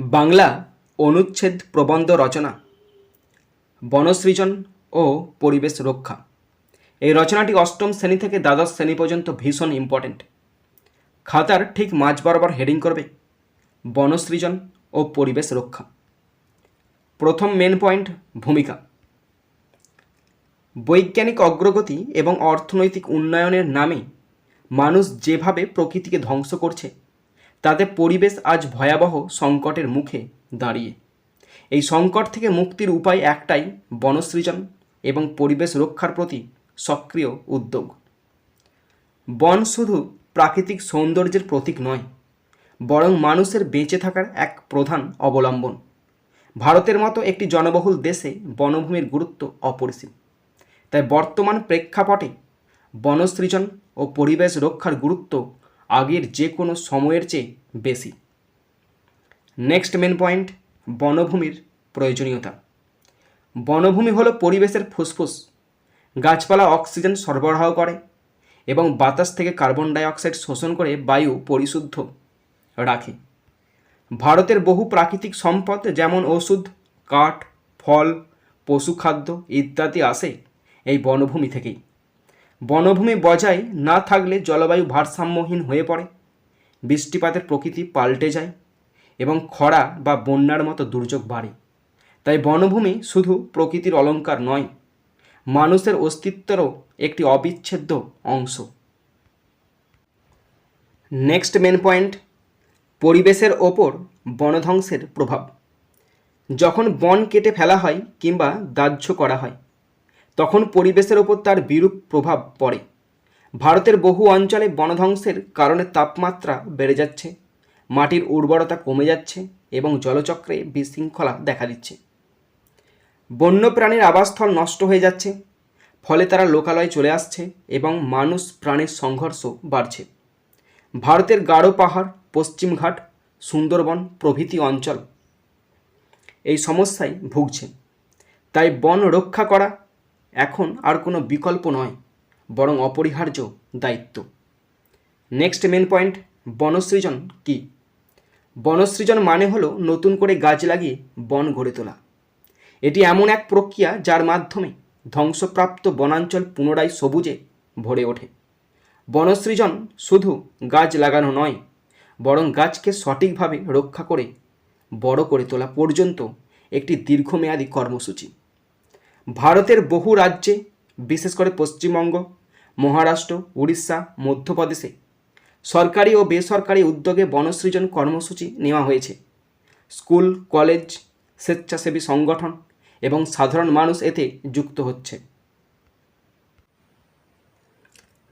বাংলা অনুচ্ছেদ প্রবন্ধ রচনা, বনসৃজন ও পরিবেশ রক্ষা। এই রচনাটি অষ্টম শ্রেণি থেকে দ্বাদশ শ্রেণি পর্যন্ত ভীষণ ইম্পর্ট্যান্ট খাতার ঠিক মাঝ বরাবর হেডিং করবে, বনসৃজন ও পরিবেশ রক্ষা। প্রথম মেন পয়েন্ট ভূমিকা। বৈজ্ঞানিক অগ্রগতি এবং অর্থনৈতিক উন্নয়নের নামে মানুষ যেভাবে প্রকৃতিকে ধ্বংস করছে তাতে পরিবেশ আজ ভয়াবহ সংকটের মুখে দাঁড়িয়ে। এই সংকট থেকে মুক্তির উপায় একটাই, বনসৃজন এবং পরিবেশ রক্ষার প্রতি সক্রিয় উদ্যোগ। বন শুধু প্রাকৃতিক সৌন্দর্যের প্রতীক নয়, বরং মানুষের বেঁচে থাকার এক প্রধান অবলম্বন। ভারতের মতো একটি জনবহুল দেশে বনভূমির গুরুত্ব অপরিসীম। তাই বর্তমান প্রেক্ষাপটে বনসৃজন ও পরিবেশ রক্ষার গুরুত্ব আগের যে কোনো সময়ের চেয়ে বেশি। নেক্সট মেন পয়েন্ট বনভূমির প্রয়োজনীয়তা। বনভূমি হলো পরিবেশের ফুসফুস। গাছপালা অক্সিজেন সরবরাহ করে এবং বাতাস থেকে কার্বন ডাইঅক্সাইড শোষণ করে বায়ু পরিশুদ্ধ রাখে। ভারতের বহু প্রাকৃতিক সম্পদ, যেমন ওষুধ, কাঠ, ফল পশুখাদ্য ইত্যাদি আসে এই বনভূমি থেকেই। বনভূমি বজায় না থাকলে জলবায়ু ভারসাম্যহীন হয়ে পড়ে। বৃষ্টিপাতের প্রকৃতি পাল্টে যায় এবং খরা বা বন্যার মতো দুর্যোগ বাড়ে। তাই বনভূমি শুধু প্রকৃতির অলঙ্কার নয়, মানুষের অস্তিত্বেরও একটি অবিচ্ছেদ্য অংশ। নেক্সট মেন পয়েন্ট পরিবেশের ওপর বনধ্বংসের প্রভাব। যখন বন কেটে ফেলা হয় কিংবা দাহ্য করা হয় তখন পরিবেশের ওপর তার বিরূপ প্রভাব পড়ে। ভারতের বহু অঞ্চলে বনধ্বংসের কারণে তাপমাত্রা বেড়ে যাচ্ছে, মাটির উর্বরতা কমে যাচ্ছে এবং জলচক্রে বিশৃঙ্খলা দেখা দিচ্ছে। বন্যপ্রাণীর আবাসস্থল নষ্ট হয়ে যাচ্ছে, ফলে তারা লোকালয়ে চলে আসছে এবং মানুষ প্রাণীর সংঘর্ষ বাড়ছে। ভারতের গাঢ় পাহাড় পশ্চিমঘাট সুন্দরবন প্রভৃতি অঞ্চল এই সমস্যায় ভুগছে। তাই বন রক্ষা করা এখন আর কোনো বিকল্প নয়, বরং অপরিহার্য দায়িত্ব। নেক্সট মেন পয়েন্ট বনসৃজন কি? বনসৃজন মানে হলো নতুন করে গাছ লাগিয়ে বন গড়ে তোলা। এটি এমন এক প্রক্রিয়া যার মাধ্যমে ধ্বংসপ্রাপ্ত বনাঞ্চল পুনরায় সবুজে ভরে ওঠে। বনসৃজন শুধু গাছ লাগানো নয়, বরং গাছকে সঠিকভাবে রক্ষা করে বড় করে তোলা পর্যন্ত একটি দীর্ঘমেয়াদী কর্মসূচি। ভারতের বহু রাজ্যে, বিশেষ করে পশ্চিমবঙ্গ, মহারাষ্ট্র, উড়িষ্যা, মধ্যপ্রদেশে সরকারি ও বেসরকারি উদ্যোগে বনসৃজন কর্মসূচি নেওয়া হয়েছে। স্কুল, কলেজ, স্বেচ্ছাসেবী সংগঠন এবং সাধারণ মানুষ এতে যুক্ত হচ্ছে।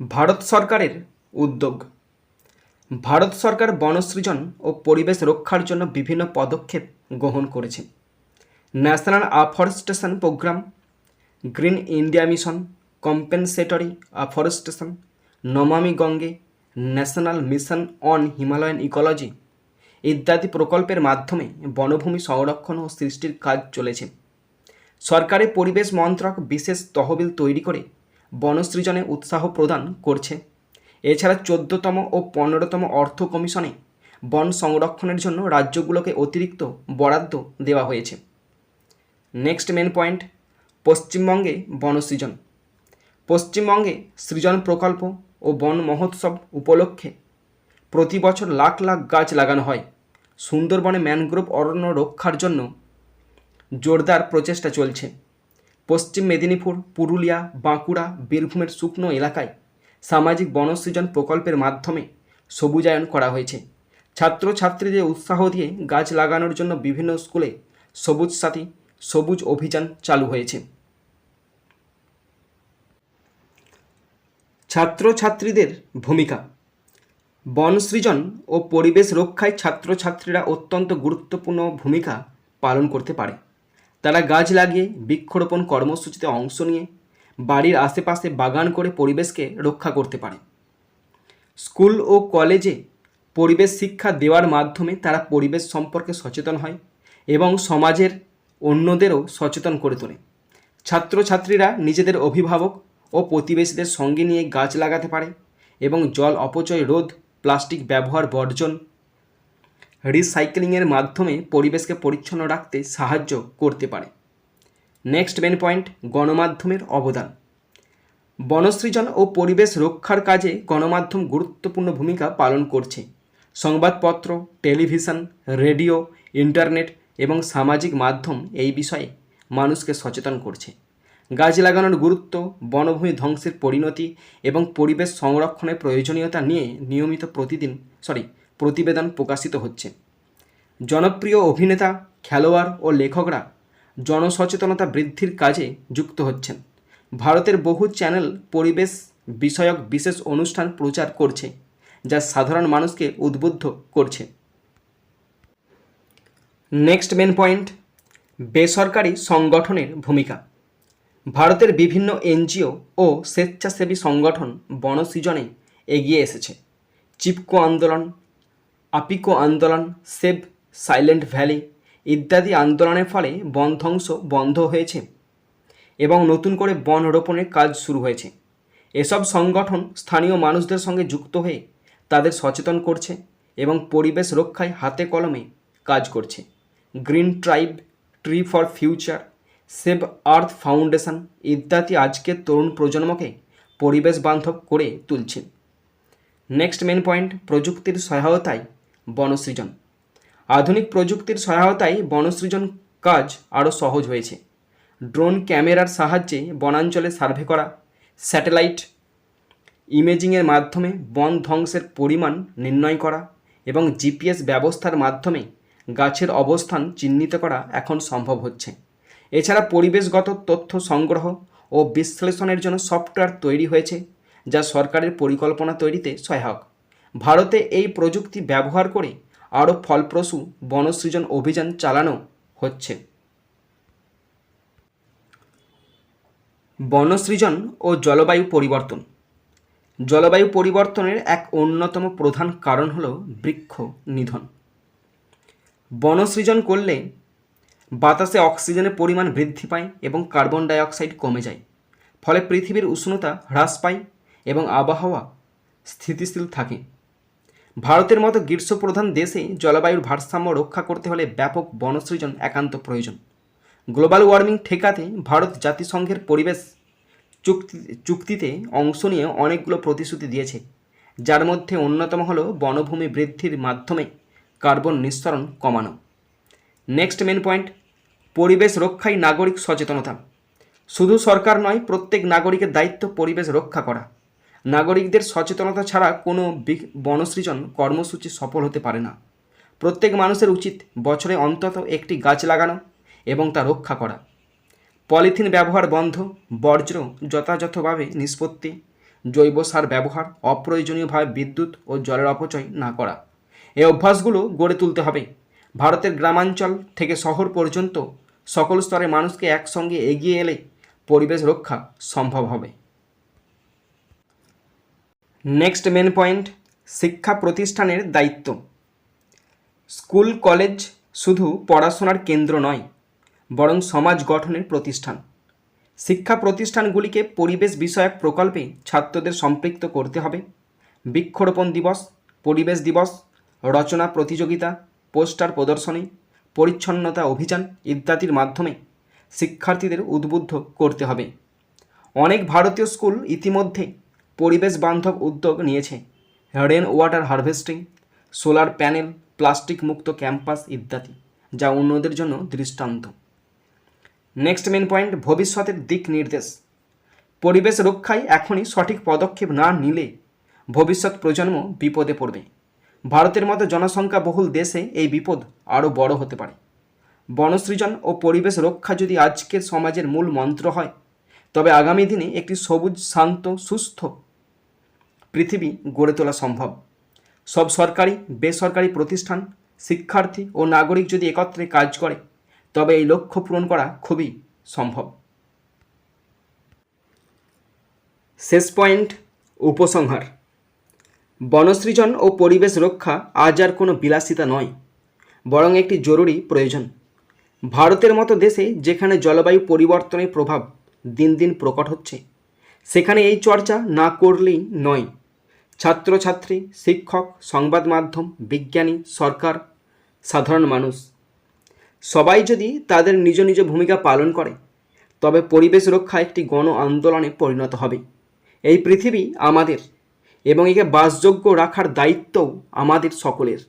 ভারত সরকারের উদ্যোগ। ভারত সরকার বনসৃজন ও পরিবেশ রক্ষার জন্য বিভিন্ন পদক্ষেপ গ্রহণ করেছে। National afforestation programme green India mission compensatory afforestation Namami Gange national mission on Himalayan ecology ইত্যাদি প্রকল্পের মাধ্যমে বনভূমি সংরক্ষণ ও সৃষ্টির কাজ চলেছে। সরকারি পরিবেশ মন্ত্রক বিশেষ তহবিল তৈরি করে বনসৃজনে উৎসাহ প্রদান করছে। এছাড়া চোদ্দতম ও পনেরোতম অর্থ কমিশনে বন সংরক্ষণের জন্য রাজ্যগুলোকে অতিরিক্ত বরাদ্দ দেওয়া হয়েছে। নেক্সট মেন পয়েন্ট পশ্চিমবঙ্গে বনসৃজন পশ্চিমবঙ্গে সৃজন প্রকল্প ও বন মহোৎসব উপলক্ষে প্রতি বছর লাখ লাখ গাছ লাগানো হয়। সুন্দরবনে ম্যানগ্রোভ অরণ্য রক্ষার জন্য জোরদার প্রচেষ্টা চলছে। পশ্চিম মেদিনীপুর, পুরুলিয়া, বাঁকুড়া, বীরভূমের শুকনো এলাকায় সামাজিক বনসৃজন প্রকল্পের মাধ্যমে সবুজায়ন করা হয়েছে। ছাত্রছাত্রীদের উৎসাহ দিয়ে গাছ লাগানোর জন্য বিভিন্ন স্কুলে সবুজ সাথী সবুজ অভিযান চালু হয়েছে। ছাত্রছাত্রীদের ভূমিকা। বন সৃজন ও পরিবেশ রক্ষায় ছাত্রছাত্রীরা অত্যন্ত গুরুত্বপূর্ণ ভূমিকা পালন করতে পারে। তারা গাছ লাগিয়ে, বৃক্ষরোপণ কর্মসূচিতে অংশ নিয়ে, বাড়ির আশেপাশে বাগান করে পরিবেশকে রক্ষা করতে পারে। স্কুল ও কলেজে পরিবেশ শিক্ষা দেওয়ার মাধ্যমে তারা পরিবেশ সম্পর্কে সচেতন হয় এবং সমাজের অন্যদেরও সচেতন করে তোলে। ছাত্রছাত্রীরা নিজেদের অভিভাবক ও প্রতিবেশীদের সঙ্গে নিয়ে গাছ লাগাতে পারে এবং জল অপচয় রোধ, প্লাস্টিক ব্যবহার বর্জন, রিসাইক্লিংয়ের মাধ্যমে পরিবেশকে পরিচ্ছন্ন রাখতে সাহায্য করতে পারে। নেক্সট মেন পয়েন্ট, গণমাধ্যমের অবদান। বনসৃজন ও পরিবেশ রক্ষার কাজে গণমাধ্যম গুরুত্বপূর্ণ ভূমিকা পালন করছে। সংবাদপত্র, টেলিভিশন, রেডিও, ইন্টারনেট এবং সামাজিক মাধ্যম এই বিষয়ে মানুষকে সচেতন করছে। গাছ লাগানোর গুরুত্ব, বনভূমি ধ্বংসের পরিণতি এবং পরিবেশ সংরক্ষণের প্রয়োজনীয়তা নিয়ে নিয়মিত প্রতিদিন সরি প্রতিবেদন প্রকাশিত হচ্ছে। জনপ্রিয় অভিনেতা, খেলোয়াড় ও লেখকরা জনসচেতনতা বৃদ্ধির কাজে যুক্ত হচ্ছেন। ভারতের বহু চ্যানেল পরিবেশ বিষয়ক বিশেষ অনুষ্ঠান প্রচার করছে, যা সাধারণ মানুষকে উদ্বুদ্ধ করছে। নেক্সট মেন পয়েন্ট বেসরকারি সংগঠনের ভূমিকা। ভারতের বিভিন্ন এনজিও ও স্বেচ্ছাসেবী সংগঠন বনসৃজনে এগিয়ে এসেছে। চিপকো আন্দোলন, আপিকো আন্দোলন সেভ সাইলেন্ট ভ্যালি ইত্যাদি আন্দোলনের ফলে বন ধ্বংস বন্ধ হয়েছে এবং নতুন করে বন রোপণের কাজ শুরু হয়েছে। এসব সংগঠন স্থানীয় মানুষদের সঙ্গে যুক্ত হয়ে তাদের সচেতন করছে এবং পরিবেশ রক্ষায় হাতে কলমে কাজ করছে। Green tribe, tree for future, save earth foundation ইত্যাদি আজকের তরুণ প্রজন্মকে পরিবেশ বান্ধব করে তুলছে। নেক্সট মেন পয়েন্ট, প্রযুক্তির সহায়তায় বনসৃজন। আধুনিক প্রযুক্তির সহায়তায় বনসৃজন কাজ আরও সহজ হয়েছে। ড্রোন ক্যামেরার সাহায্যে বনাঞ্চলে সার্ভে করা, স্যাটেলাইট ইমেজিংয়ের মাধ্যমে বন ধ্বংসের পরিমাণ নির্ণয় করা এবং জিপিএস ব্যবস্থার মাধ্যমে গাছের অবস্থান চিহ্নিত করা এখন সম্ভব হচ্ছে। এছাড়া পরিবেশগত তথ্য সংগ্রহ ও বিশ্লেষণের জন্য সফটওয়্যার তৈরি হয়েছে, যা সরকারের পরিকল্পনা তৈরিতে সহায়ক। ভারতে এই প্রযুক্তি ব্যবহার করে আরও ফলপ্রসূ বনসৃজন অভিযান চালানো হচ্ছে। বনসৃজন ও জলবায়ু পরিবর্তন। জলবায়ু পরিবর্তনের এক অন্যতম প্রধান কারণ হল বৃক্ষ নিধন। বনসৃজন করলে বাতাসে অক্সিজেনের পরিমাণ বৃদ্ধি পায় এবং কার্বন ডাইঅক্সাইড কমে যায়। ফলে পৃথিবীর উষ্ণতা হ্রাস পায় এবং আবহাওয়া স্থিতিশীল থাকে। ভারতের মতো গ্রীষ্মপ্রধান দেশে জলবায়ুর ভারসাম্য রক্ষা করতে হলে ব্যাপক বনসৃজন একান্ত প্রয়োজন। গ্লোবাল ওয়ার্মিং ঠেকাতে ভারত জাতিসংঘের পরিবেশ চুক্তি, চুক্তিতে অংশ নিয়ে অনেকগুলো প্রতিশ্রুতি দিয়েছে। যার মধ্যে অন্যতম হলো বনভূমি বৃদ্ধির মাধ্যমে কার্বন নিঃসরণ কমানো। নেক্সট মেন পয়েন্ট পরিবেশ রক্ষায় নাগরিক সচেতনতা। শুধু সরকার নয়, প্রত্যেক নাগরিকের দায়িত্ব পরিবেশ রক্ষা করা। নাগরিকদের সচেতনতা ছাড়া কোনো বনসৃজন কর্মসূচি সফল হতে পারে না। প্রত্যেক মানুষের উচিত বছরে অন্তত একটি গাছ লাগানো এবং তা রক্ষা করা। পলিথিন ব্যবহার বন্ধ, বর্জ্য যথাযথভাবে নিষ্পত্তি, জৈব সার ব্যবহার, অপ্রয়োজনীয়ভাবে বিদ্যুৎ ও জলের অপচয় না করা। এই অভ্যাসগুলো গড়ে তুলতে হবে। ভারতের গ্রামাঞ্চল থেকে শহর পর্যন্ত সকল স্তরে মানুষকে একসঙ্গে এগিয়ে এলে পরিবেশ রক্ষা সম্ভব হবে। নেক্সট মেন পয়েন্ট শিক্ষা প্রতিষ্ঠানের দায়িত্ব। স্কুল, কলেজ শুধু পড়াশোনার কেন্দ্র নয়, বরং সমাজ গঠনের প্রতিষ্ঠান। শিক্ষা প্রতিষ্ঠানগুলিকে পরিবেশ বিষয়ক প্রকল্পে ছাত্রদের সম্পৃক্ত করতে হবে। বৃক্ষরোপণ দিবস, পরিবেশ দিবস রচনা, প্রতিযোগিতা, পোস্টার প্রদর্শনী, পরিচ্ছন্নতা অভিযান ইত্যাদির মাধ্যমে শিক্ষার্থীদের উদ্বুদ্ধ করতে হবে। অনেক ভারতীয় স্কুল ইতিমধ্যে পরিবেশ বান্ধব উদ্যোগ নিয়েছে। Rain water harvesting, solar panel, plastic মুক্ত ক্যাম্পাস ইত্যাদি, যা অন্যদের জন্য দৃষ্টান্ত। নেক্সট মেন পয়েন্ট, ভবিষ্যতের দিক নির্দেশ। পরিবেশ রক্ষায় এখনই সঠিক পদক্ষেপ না নিলে ভবিষ্যৎ প্রজন্ম বিপদে পড়বে। ভারতের মতো জনসংখ্যা বহুল দেশে এই বিপদ আরও বড় হতে পারে। বনসৃজন ও পরিবেশ রক্ষা যদি আজকের সমাজের মূল মন্ত্র হয়, তবে আগামী দিনে একটি সবুজ, শান্ত, সুস্থ পৃথিবী গড়ে তোলা সম্ভব। সব সরকারি, বেসরকারি প্রতিষ্ঠান, শিক্ষার্থী ও নাগরিক যদি একত্রে কাজ করে, তবে এই লক্ষ্য পূরণ করা খুবই সম্ভব। শেষ পয়েন্ট, উপসংহার। বনসৃজন ও পরিবেশ রক্ষা আজ আর কোনো বিলাসিতা নয়, বরং একটি জরুরি প্রয়োজন। ভারতের মতো দেশে যেখানে জলবায়ু পরিবর্তনের প্রভাব দিন দিন প্রকট হচ্ছে, সেখানে এই চর্চা না করলেই নয়। ছাত্রছাত্রী, শিক্ষক, সংবাদ মাধ্যম, বিজ্ঞানী, সরকার, সাধারণ মানুষ, সবাই যদি তাদের নিজ নিজ ভূমিকা পালন করে, তবে পরিবেশ রক্ষা একটি গণ আন্দোলনে পরিণত হবে। এই পৃথিবী আমাদের। এবং একে বাসযোগ্য রাখার দায়িত্বও আমাদের সকলের।